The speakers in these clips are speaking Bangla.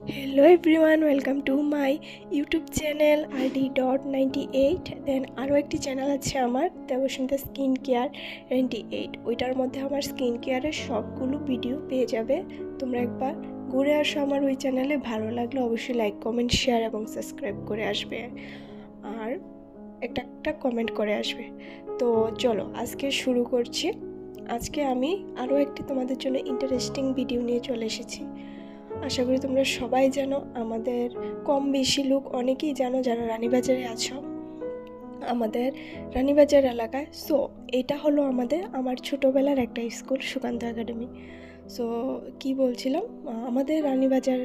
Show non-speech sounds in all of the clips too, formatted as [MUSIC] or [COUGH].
Hello everyone welcome to my YouTube channel ID dot ninety eight then আরও একটি চ্যানেল আছে আমার দেবসন্তা স্কিন কেয়ার নাইনটি এইট ওইটার মধ্যে আমার স্কিন কেয়ারের সবগুলো ভিডিও পেয়ে যাবে। তোমরা একবার ঘুরে আসো আমার ওই চ্যানেলে ভালো লাগলে অবশ্যই লাইক কমেন্ট শেয়ার এবং সাবস্ক্রাইব করে আসবে। আর একটা একটা কমেন্ট করে আসবে। তো চলো আজকে শুরু করছি। আজকে আমি আরও একটি তোমাদের জন্য ইন্টারেস্টিং ভিডিও নিয়ে চলে এসেছি। আশা করি তোমরা সবাই জানো, আমাদের কম বেশি লোক অনেকেই জানো যারা রানীবাজারে আছো। আমাদের রানীবাজার এলাকায় সো এটা হলো আমাদের, আমার ছোটোবেলার একটা স্কুল, সুকান্ত একাডেমি। সো কি বলছিলাম? আমাদের রানীবাজার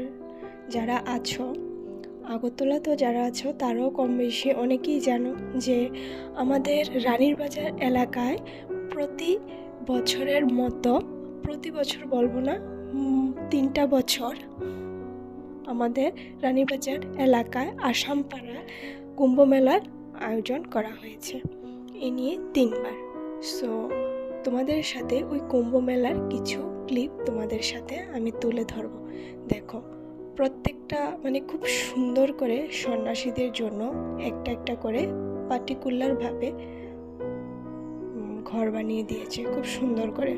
যারা আছো, আগরতলা তো যারা আছো, তারাও কম বেশি অনেকেই জানো যে আমাদের রানীর বাজার এলাকায় প্রতি বছরের মতো, প্রতি বছর বলব না তিনটা বছর আমাদের রানীবাজার এলাকায় আসামপাড়া কুম্ভ মেলার আয়োজন করা হয়েছে। এ নিয়ে তিনবার। সো তোমাদের সাথে ওই কুম্ভ মেলার কিছু ক্লিপ তোমাদের সাথে আমি তুলে ধরবো। দেখো, প্রত্যেকটা মানে খুব সুন্দর করে সন্ন্যাসীদের জন্য একটা একটা করে পার্টিকুলারভাবে ঘর বানিয়ে দিয়েছে, খুব সুন্দর করে।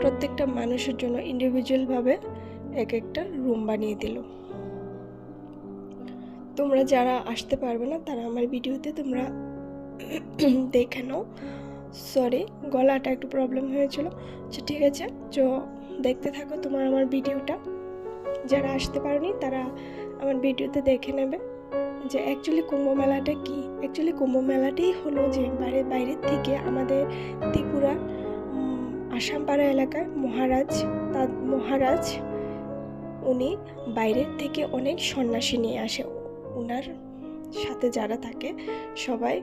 প্রত্যেকটা মানুষের জন্য ইন্ডিভিজুয়ালভাবে এক একটা রুম বানিয়ে দিল। তোমরা যারা আসতে পারবে না, তারা আমার ভিডিওতে তোমরা [CLEARS THROAT] দেখে নাও। সরি গলাটা একটু প্রবলেম হয়েছিল। আচ্ছা ঠিক আছে। তো দেখতে থাকো তোমার আমার ভিডিওটা যারা আসতে পারোনি, তারা আমার ভিডিওতে দেখে নেবে যে অ্যাকচুয়ালি কুম্ভ মেলাটা কী। অ্যাকচুয়ালি কুম্ভ মেলাটাই হলো যে বাইরে বাইরের থেকে আমাদের ত্রিপুরা আসামপাড়া এলাকায় মহারাজ, তার মহারাজ, উনি বাইরের থেকে অনেক সন্ন্যাসী নিয়ে আসে। ওনার সাথে যারা থাকে, সবাই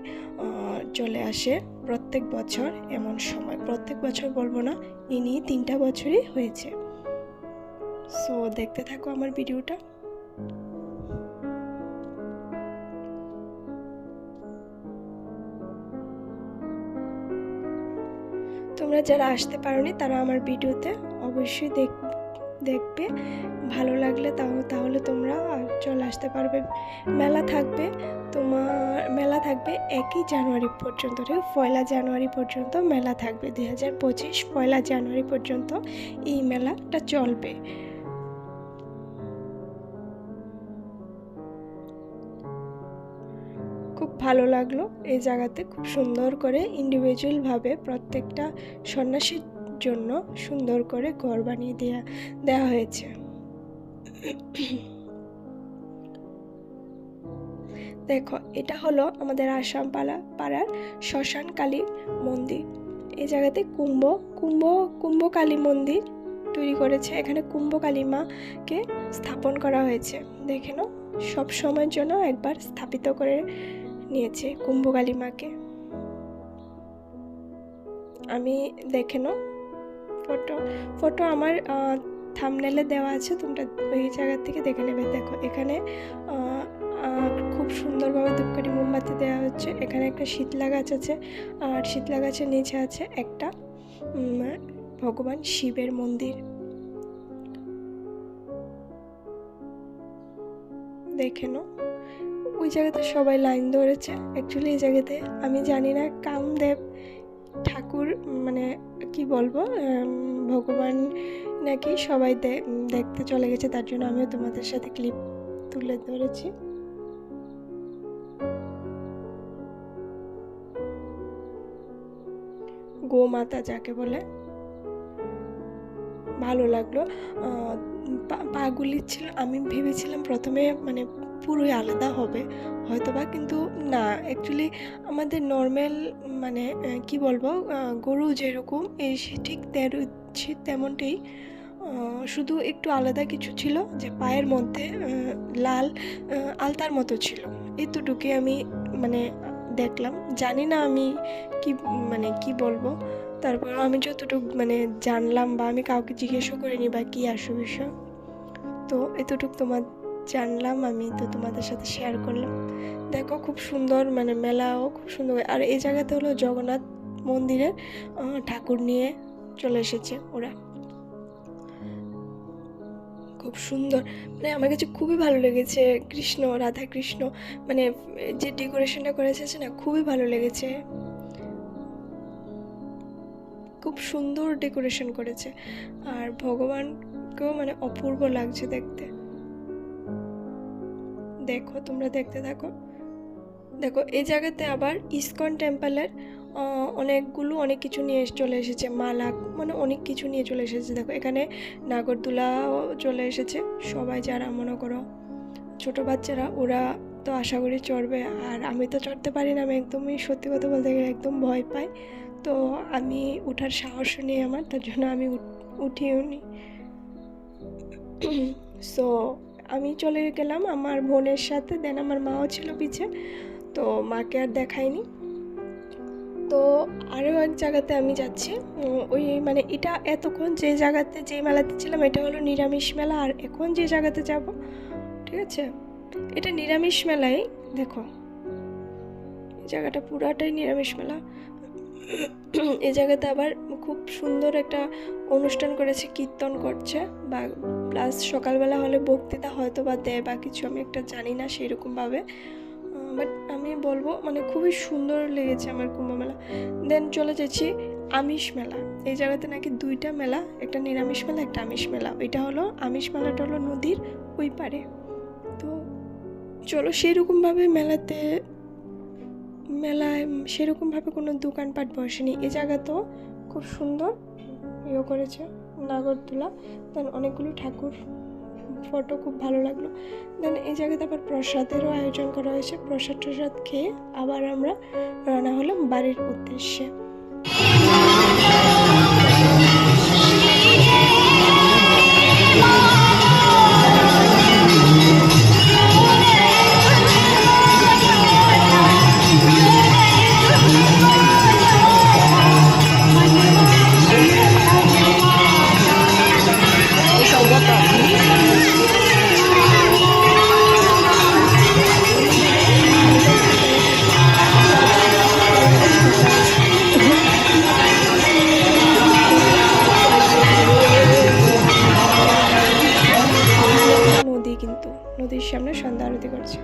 চলে আসে প্রত্যেক বছর এমন সময়। প্রত্যেক বছর বলব না, ইনি তিনটা বছরই হয়েছে। সো দেখতে থাকো আমার ভিডিওটা। তোমরা যারা আসতে পারোনি, তারা আমার ভিডিওতে অবশ্যই দেখ, দেখবে। ভালো লাগলে তাহলে তাহলে তোমরা চলে আসতে পারবে। মেলা থাকবে, তোমার মেলা থাকবে একই জানুয়ারি পর্যন্ত, ঠিক পয়লা জানুয়ারি পর্যন্ত মেলা থাকবে, দুই হাজার পঁচিশ পয়লা জানুয়ারি পর্যন্ত এই মেলাটা চলবে। ভালো লাগল। এই জায়গাতে খুব সুন্দর করে ইন্ডিভিজুয়ালভাবে প্রত্যেকটা সন্ন্যাসীর জন্য সুন্দর করে ঘর বানিয়ে দেওয়া দেওয়া হয়েছে। দেখো, এটা হলো আমাদের আসাম পাড়া পাড়ার শ্মশান কালী মন্দির। এই জায়গাতে কুম্ভ কুম্ভ কুম্ভ কালী মন্দির তৈরি করেছে। এখানে কুম্ভ কালী মাকে স্থাপন করা হয়েছে। দেখে নাও, সব সময়ের জন্য একবার স্থাপিত করে নিয়েছে কুম্ভকালী মাকে। আমি দেখে নাও। ফটো ফটো আমার থামনেলে দেওয়া আছে, তোমরা ওই জায়গা থেকে দেখে নেবে। দেখো, এখানে খুব সুন্দরভাবে ধূপকাঠি মোমবাতি দেওয়া হচ্ছে। এখানে একটা শীতলা গাছ আছে, আর শীতলা গাছের নিচে আছে একটা ভগবান শিবের মন্দির। দেখে নাও। ওই জায়গাতে সবাই লাইন ধরেছে। অ্যাকচুয়ালি এই জায়গাতে আমি জানি না, কামদেব ঠাকুর মানে কি বলব ভগবান নাকি সবাই দেখতে চলে গেছে, তার জন্য আমিও তোমাদের সাথে ক্লিপ তুলে ধরেছি। গোমাতা যাকে বলে, ভালো লাগল। পা- ছিল, আমি ভেবেছিলাম প্রথমে মানে পুরোই আলাদা হবে। হয়তোবা কিন্তু না অ্যাকচুয়ালি আমাদের নর্মাল মানে কি বলব গরু যেরকম, এই ঠিক সে- তেমনটাই। শুধু একটু আলাদা কিছু ছিল যে পায়ের মধ্যে লাল আলতার মতো ছিল। এতটুকুই আমি মানে দেখলাম। জানি না আমি কি মানে কি বলব। তারপর আমি যতটুকু মানে জানলাম বা আমি কাউকে জিজ্ঞেসও করিনি বা কী আসো বিষয়। তো এতটুকু তোমার জানলাম আমি তো তোমাদের সাথে শেয়ার করলাম। দেখো খুব সুন্দর মানে মেলাও খুব সুন্দর। আর এই জায়গাতে হলো জগন্নাথ মন্দিরের ঠাকুর নিয়ে চলে এসেছে ওরা। খুব সুন্দর। মানে আমার কাছে খুবই ভালো লেগেছে কৃষ্ণ, রাধা কৃষ্ণ। মানে যে ডেকোরেশনটা করেছে না, খুবই ভালো লেগেছে। খুব সুন্দর ডেকোরেশন করেছে। আর ভগবানকেও মানে অপূর্ব লাগছে দেখতে। দেখো, তোমরা দেখতে থাকো। দেখো, এই জায়গাতে আবার ইসকন টেম্পলের অনেকগুলো অনেক কিছু নিয়ে চলে এসেছে। মালা মানে অনেক কিছু নিয়ে চলে এসেছে। দেখো, এখানে নাগরদোলাও চলে এসেছে। সবাই যারা, মনে করো, ছোট বাচ্চারা, ওরা তো আশা করি চড়বে। আর আমি তো চড়তে পারি না, আমি একদমই সত্যি কথা বলতে গেলে একদম ভয় পাই। তো আমি ওঠার সাহস নেই আমার, তার জন্য আমি উঠ- উঠিও নি। [CLEARS THROAT] সো আমি চলে গেলাম আমার বোনের সাথে দেন আমার মাও ছিল পিছে, তো মাকে আর দেখাইনি। তো আরও এক জায়গাতে আমি যাচ্ছি ওই মানে এটা এতক্ষণ যে জায়গাতে, যে মেলাতে ছিলাম, এটা হলো নিরামিষ মেলা, আর এখন যে জায়গাতে যাব, ঠিক আছে? এটা নিরামিষ মেলাই, দেখো। জায়গাটা পুরাটাই নিরামিষ মেলা। এই জায়গাতে আবার খুব সুন্দর একটা অনুষ্ঠান করেছে, কীর্তন করছে বা প্লাস সকালবেলা হলে বক্তৃতা হয়তো বা দেয় বা কিছু আমি একটা জানি না সেরকমভাবে। বাট আমি বলব মানে খুবই সুন্দর লেগেছে আমার কুম্ভ মেলা দেন চলে যাচ্ছি আমিষ মেলা। এই জায়গাতে নাকি দুইটা মেলা, একটা নিরামিষ মেলা, একটা আমিষ মেলা। ওইটা হলো আমিষ মেলাটা হলো নদীর ওই পারে তো চলো সেরকমভাবে মেলাতে মেলায় সেরকমভাবে কোনো দোকানপাট বসেনি। এই জায়গাতেও খুব সুন্দর। ইয়ে করেছে নাগরদোলা। দেন অনেকগুলো ঠাকুর। ফটো খুব ভালো লাগল। দেন এই জায়গাতে আবার প্রসাদেরও আয়োজন করা হয়েছে। প্রসাদ টসাদ খেয়ে আবার আমরা রওনা হলাম বাড়ির উদ্দেশ্যে। নদী সন্ধ্যা আরতি করছে।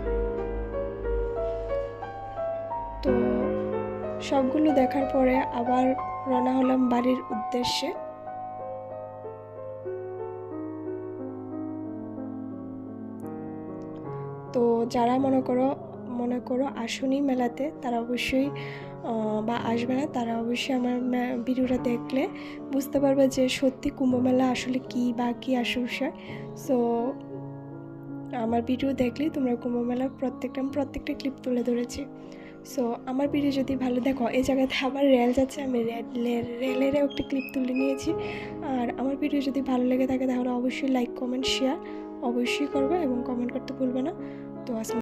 তো সবগুলো দেখার পরে আবার রওনা হলাম বাড়ির উদ্দেশ্যে। তো যারা মনে করো মনে করো আসুনি মেলাতে, তারা অবশ্যই বা আসবে না, তারা অবশ্যই আমার ভিডিওটা দেখলে বুঝতে পারবে যে সত্যি কুম্ভ মেলা আসলে কী বা কী আসল সো আমার ভিডিও দেখলে তোমরা কুম্ভমেলার প্রত্যেকটা প্রত্যেকটা ক্লিপ তুলে ধরেছি। সো আমার ভিডিও যদি ভালো দেখো, এই জায়গাতে আবার রেল যাচ্ছে আমি রেলের রেলেরও একটা ক্লিপ তুলে নিয়েছি। আর আমার ভিডিও যদি ভালো লেগে থাকে, তাহলে অবশ্যই লাইক কমেন্ট শেয়ার অবশ্যই করবে এবং কমেন্ট করতে ভুলবে না। তো আজকে